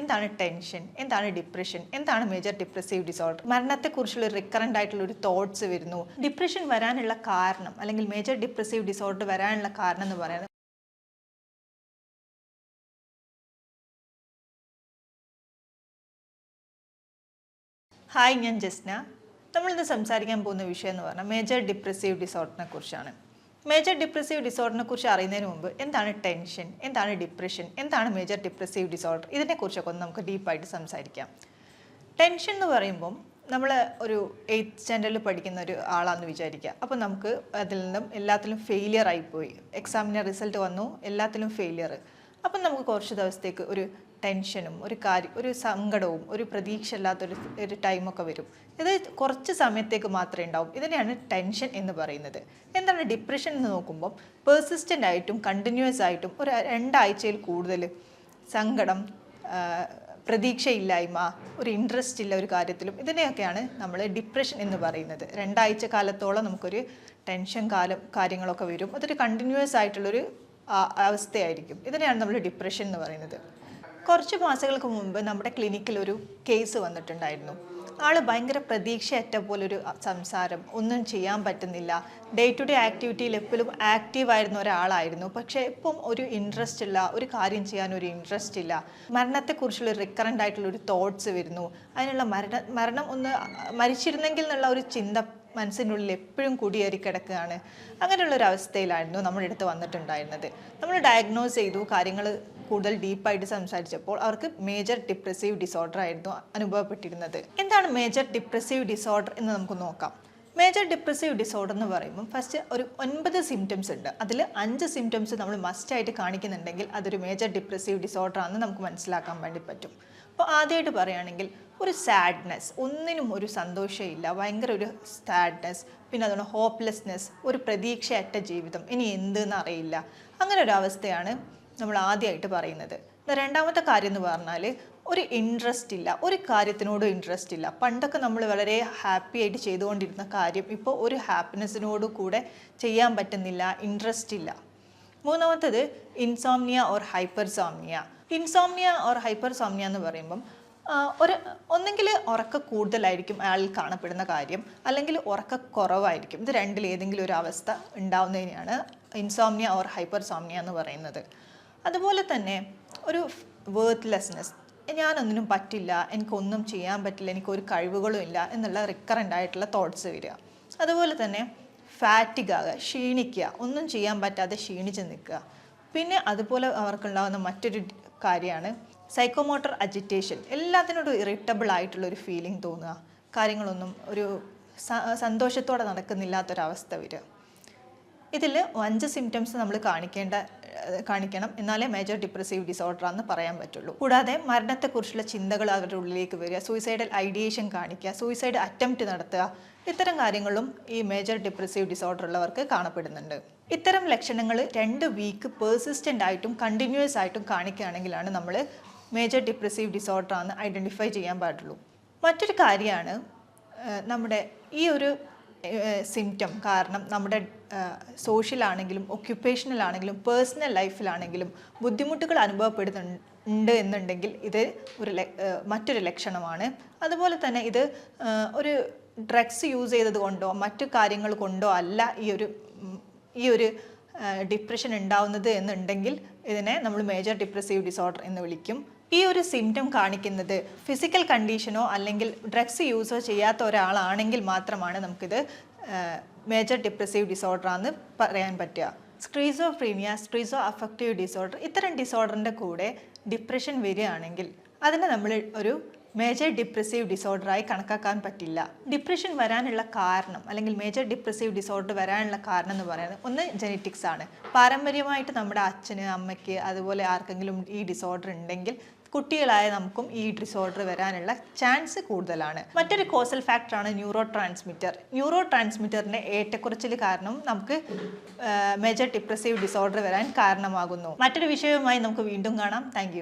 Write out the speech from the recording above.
എന്താണ് ടെൻഷൻ? എന്താണ് ഡിപ്രഷൻ? എന്താണ് മേജർ ഡിപ്രസീവ് ഡിസോർഡർ? മരണത്തെക്കുറിച്ചുള്ള റിക്കറന്റ് ആയിട്ടുള്ള ഒരു തോട്ട്സ് വരുന്നു. ഡിപ്രഷൻ വരാനുള്ള കാരണം അല്ലെങ്കിൽ മേജർ ഡിപ്രസീവ് ഡിസോർഡർ വരാനുള്ള കാരണം എന്ന് പറയുന്നത് ഹായ് ഞാൻ ജസ്ന. നമ്മളിന്ന് സംസാരിക്കാൻ പോകുന്ന വിഷയം എന്ന് പറഞ്ഞാൽ മേജർ ഡിപ്രസീവ് ഡിസോർഡറിനെ കുറിച്ചാണ്. മേജർ ഡിപ്രസീവ് ഡിസോർഡറിനെ കുറിച്ച് അറിയുന്നതിന് മുമ്പ് എന്താണ് ടെൻഷൻ എന്താണ് ഡിപ്രഷൻ എന്താണ് മേജർ ഡിപ്രസീവ് ഡിസോർഡർ ഇതിനെക്കുറിച്ചൊക്കെ ഒന്ന് നമുക്ക് ഡീപ്പായിട്ട് സംസാരിക്കാം. ടെൻഷൻ എന്ന് പറയുമ്പം നമ്മൾ ഒരു എയ്ത്ത് സ്റ്റാൻഡേർഡിൽ പഠിക്കുന്ന ഒരു ആളാണെന്ന് വിചാരിക്കുക അപ്പോൾ നമുക്ക് അതിൽ നിന്നും എല്ലാത്തിലും ഫെയിലിയർ ആയിപ്പോയി എക്സാമിന്റെ റിസൾട്ട് വന്നു എല്ലാത്തിലും ഫെയിലിയർ അപ്പം നമുക്ക് കുറച്ച് ദിവസത്തേക്ക് ഒരു ടെൻഷനും ഒരു കാര്യം ഒരു സങ്കടവും ഒരു പ്രതീക്ഷ ഇല്ലാത്തൊരു ഒരു ടൈമൊക്കെ വരും. ഇത് കുറച്ച് സമയത്തേക്ക് മാത്രമേ ഉണ്ടാവും. ഇതിനെയാണ് ടെൻഷൻ എന്ന് പറയുന്നത്. എന്താണ് ഡിപ്രഷൻ എന്ന് നോക്കുമ്പോൾ പേഴ്സിസ്റ്റന്റ് ആയിട്ടും കണ്ടിന്യൂസ് ആയിട്ടും ഒരു രണ്ടാഴ്ചയിൽ കൂടുതൽ സങ്കടം പ്രതീക്ഷയില്ലായ്മ ഒരു ഇൻട്രസ്റ്റ് ഇല്ല ഒരു കാര്യത്തിലും ഇതിനെയൊക്കെയാണ് നമ്മൾ ഡിപ്രഷൻ എന്ന് പറയുന്നത്. രണ്ടാഴ്ച കാലത്തോളം നമുക്കൊരു ടെൻഷൻ കാലം കാര്യങ്ങളൊക്കെ വരും. അതൊരു കണ്ടിന്യൂസ് ആയിട്ടുള്ളൊരു അവസ്ഥയായിരിക്കും. ഇതിനെയാണ് നമ്മൾ ഡിപ്രഷൻ എന്ന് പറയുന്നത്. കുറച്ച് മാസങ്ങൾക്ക് മുമ്പ് നമ്മുടെ ക്ലിനിക്കിൽ ഒരു കേസ് വന്നിട്ടുണ്ടായിരുന്നു. ആൾ ഭയങ്കര പ്രതീക്ഷയറ്റ പോലൊരു സംസാരം ഒന്നും ചെയ്യാൻ പറ്റുന്നില്ല. ഡേ ടു ഡേ ആക്ടിവിറ്റിയിൽ എപ്പോഴും ആക്റ്റീവ് ആയിരുന്ന ഒരാളായിരുന്നു. പക്ഷേ ഇപ്പം ഒരു ഇൻട്രസ്റ്റ് ഇല്ല ഒരു കാര്യം ചെയ്യാൻ ഒരു ഇൻട്രസ്റ്റ് ഇല്ല. മരണത്തെക്കുറിച്ചുള്ള റിക്കറന്റ് ആയിട്ടുള്ള ഒരു തോട്ട്സ് വരുന്നു. അതിനുള്ള മരണ മരണം ഒന്ന് മരിച്ചിരുന്നെങ്കിൽ എന്നുള്ള ഒരു ചിന്ത മനസ്സിനുള്ളിൽ എപ്പോഴും കുടിയേറി കിടക്കുകയാണ്. അങ്ങനെയുള്ള ഒരു അവസ്ഥയിലായിരുന്നു നമ്മുടെ അടുത്ത് വന്നിട്ടുണ്ടായിരുന്നത്. നമ്മൾ ഡയഗ്നോസ് ചെയ്തു കാര്യങ്ങൾ കൂടുതൽ ഡീപ്പായിട്ട് സംസാരിച്ചപ്പോൾ അവർക്ക് മേജർ ഡിപ്രസീവ് ഡിസോർഡർ ആയിരുന്നു അനുഭവപ്പെട്ടിരുന്നത്. എന്താണ് മേജർ ഡിപ്രസീവ് ഡിസോർഡർ എന്ന് നമുക്ക് നോക്കാം. മേജർ ഡിപ്രസീവ് ഡിസോർഡർ എന്ന് പറയുമ്പോൾ ഫസ്റ്റ് ഒരു ഒൻപത് സിംറ്റംസ് ഉണ്ട്. അതിൽ അഞ്ച് സിംറ്റംസ് നമ്മൾ മസ്റ്റായിട്ട് കാണിക്കുന്നുണ്ടെങ്കിൽ അതൊരു മേജർ ഡിപ്രസീവ് ഡിസോർഡർ ആണെന്ന് നമുക്ക് മനസ്സിലാക്കാൻ വേണ്ടി പറ്റും. അപ്പോൾ ആദ്യമായിട്ട് പറയുകയാണെങ്കിൽ ഒരു സാഡ്നെസ് ഒന്നിനും ഒരു സന്തോഷമില്ല. ഭയങ്കര ഒരു സാഡ്നെസ് പിന്നെ അതുകൊണ്ട് ഹോപ്പ്ലെസ്നെസ് ഒരു പ്രതീക്ഷയറ്റ ജീവിതം. ഇനി എന്തെന്ന് അറിയില്ല അങ്ങനെ ഒരു അവസ്ഥയാണ് നമ്മൾ ആദ്യമായിട്ട് പറയുന്നത്. രണ്ടാമത്തെ കാര്യം എന്ന് പറഞ്ഞാൽ ഒരു ഇൻട്രസ്റ്റ് ഇല്ല ഒരു കാര്യത്തിനോടും ഇൻട്രസ്റ്റ് ഇല്ല. പണ്ടൊക്കെ നമ്മൾ വളരെ ഹാപ്പി ആയിട്ട് ചെയ്തുകൊണ്ടിരുന്ന കാര്യം ഇപ്പോൾ ഒരു ഹാപ്പിനെസ്സിനോട് കൂടെ ചെയ്യാൻ പറ്റുന്നില്ല ഇൻട്രസ്റ്റ് ഇല്ല. മൂന്നാമത്തത് insomnia or hypersomnia insomnia or hypersomnia എന്ന് പറയുമ്പം ഒരു ഒന്നെങ്കിൽ ഉറക്ക കൂടുതലായിരിക്കും അയാളിൽ കാണപ്പെടുന്ന കാര്യം. അല്ലെങ്കിൽ ഉറക്ക കുറവായിരിക്കും. ഇത് രണ്ടിൽ ഏതെങ്കിലും ഒരു അവസ്ഥ ഉണ്ടാവുന്നതിനെയാണ് ഇൻസോംനിയ ഓർ ഹൈപ്പർ സോമിയ എന്ന് പറയുന്നത്. അതുപോലെ തന്നെ ഒരു വേർത്ത്ലെസ്നെസ് ഞാനൊന്നിനും പറ്റില്ല. എനിക്കൊന്നും ചെയ്യാൻ പറ്റില്ല. എനിക്കൊരു കഴിവുകളും ഇല്ല എന്നുള്ള റിക്കറന്റ് ആയിട്ടുള്ള തോട്ട്സ് വരിക. അതുപോലെ തന്നെ ഫാറ്റിക് ആകുക ക്ഷീണിക്കുക ഒന്നും ചെയ്യാൻ പറ്റാതെ ക്ഷീണിച്ച് നിൽക്കുക. പിന്നെ അതുപോലെ അവർക്കുണ്ടാകുന്ന മറ്റൊരു കാര്യമാണ് സൈക്കോമോട്ടർ അജിറ്റേഷൻ എല്ലാത്തിനോടും ഇറിറ്റബിൾ ആയിട്ടുള്ള ഒരു ഫീലിംഗ് തോന്നുക. കാര്യങ്ങളൊന്നും ഒരു സന്തോഷത്തോടെ നടക്കുന്നില്ലാത്തൊരവസ്ഥ വരിക. ഇതിൽ അഞ്ച് സിംറ്റംസ് നമ്മൾ കാണിക്കേണ്ട കാണിക്കണം. എന്നാലേ മേജർ ഡിപ്രസീവ് ഡിസോർഡർ ആണെന്ന് പറയാൻ പറ്റുള്ളൂ. കൂടാതെ മരണത്തെക്കുറിച്ചുള്ള ചിന്തകൾ അവരുടെ ഉള്ളിലേക്ക് വരിക. സൂയിസൈഡൽ ഐഡിയേഷൻ കാണിക്കുക സൂയിസൈഡ് അറ്റംപ്റ്റ് നടത്തുക. ഇത്തരം കാര്യങ്ങളും ഈ മേജർ ഡിപ്രസീവ് ഡിസോർഡർ ഉള്ളവർക്ക് കാണപ്പെടുന്നുണ്ട്. ഇത്തരം ലക്ഷണങ്ങൾ രണ്ട് വീക്ക് പേഴ്സിസ്റ്റന്റ് ആയിട്ടും കണ്ടിന്യൂസ് ആയിട്ടും കാണിക്കുകയാണെങ്കിലാണ് നമ്മൾ മേജർ ഡിപ്രസീവ് ഡിസോർഡർ ആണ് ഐഡന്റിഫൈ ചെയ്യാൻ പാടുള്ളൂ. മറ്റൊരു കാര്യമാണ് നമ്മുടെ ഈ ഒരു സിംറ്റം കാരണം നമ്മുടെ സോഷ്യലാണെങ്കിലും ആണെങ്കിലും പേഴ്സണൽ ലൈഫിലാണെങ്കിലും ബുദ്ധിമുട്ടുകൾ അനുഭവപ്പെടുന്നുണ്ട് എന്നുണ്ടെങ്കിൽ ഇത് ഒരു മറ്റൊരു ലക്ഷണമാണ്. അതുപോലെ തന്നെ ഇത് ഒരു ഡ്രഗ്സ് യൂസ് ചെയ്തത് കൊണ്ടോ മറ്റു കാര്യങ്ങൾ കൊണ്ടോ അല്ല ഈ ഒരു ഈ ഒരു ഡിപ്രഷൻ ഉണ്ടാവുന്നത് എന്നുണ്ടെങ്കിൽ ഇതിനെ നമ്മൾ മേജർ ഡിപ്രസീവ് ഡിസോർഡർ എന്ന് വിളിക്കും. ഈ ഒരു സിംറ്റം കാണിക്കുന്നത് ഫിസിക്കൽ കണ്ടീഷനോ അല്ലെങ്കിൽ ഡ്രഗ്സ് യൂസോ ചെയ്യാത്ത ഒരാളാണെങ്കിൽ മാത്രമാണ് നമുക്കിത് മേജർ ഡിപ്രസീവ് ഡിസോർഡർ ആണെന്ന് പറയാൻ പറ്റുക. സ്ക്രീസോഫ്രീനിയ സ്ക്രീസോ അഫക്റ്റീവ് ഡിസോർഡർ ഇത്തരം ഡിസോർഡറിന്റെ കൂടെ ഡിപ്രഷൻ വരികയാണെങ്കിൽ അതിനെ നമ്മൾ ഒരു മേജർ ഡിപ്രസീവ് ഡിസോർഡറായി കണക്കാക്കാൻ പറ്റില്ല. ഡിപ്രഷൻ വരാനുള്ള കാരണം അല്ലെങ്കിൽ മേജർ ഡിപ്രസീവ് ഡിസോർഡർ വരാനുള്ള കാരണം എന്ന് പറയുന്നത് ഒന്ന് ജെനറ്റിക്സ് ആണ്. പാരമ്പര്യമായിട്ട് നമ്മുടെ അച്ഛന് അമ്മയ്ക്ക് അതുപോലെ ആർക്കെങ്കിലും ഈ ഡിസോർഡർ ഉണ്ടെങ്കിൽ കുട്ടികളായ നമുക്കും ഈ ഡിസോർഡർ വരാനുള്ള ചാൻസ് കൂടുതലാണ്. മറ്റൊരു കോസൽ ഫാക്ടറാണ് ന്യൂറോ ട്രാൻസ്മിറ്റർ ന്യൂറോ ട്രാൻസ്മിറ്ററിന്റെ ഏറ്റക്കുറച്ചിൽ കാരണം നമുക്ക് മേജർ ഡിപ്രസീവ് ഡിസോർഡർ വരാൻ കാരണമാകുന്നു. മറ്റൊരു വിഷയവുമായി നമുക്ക് വീണ്ടും കാണാം. താങ്ക്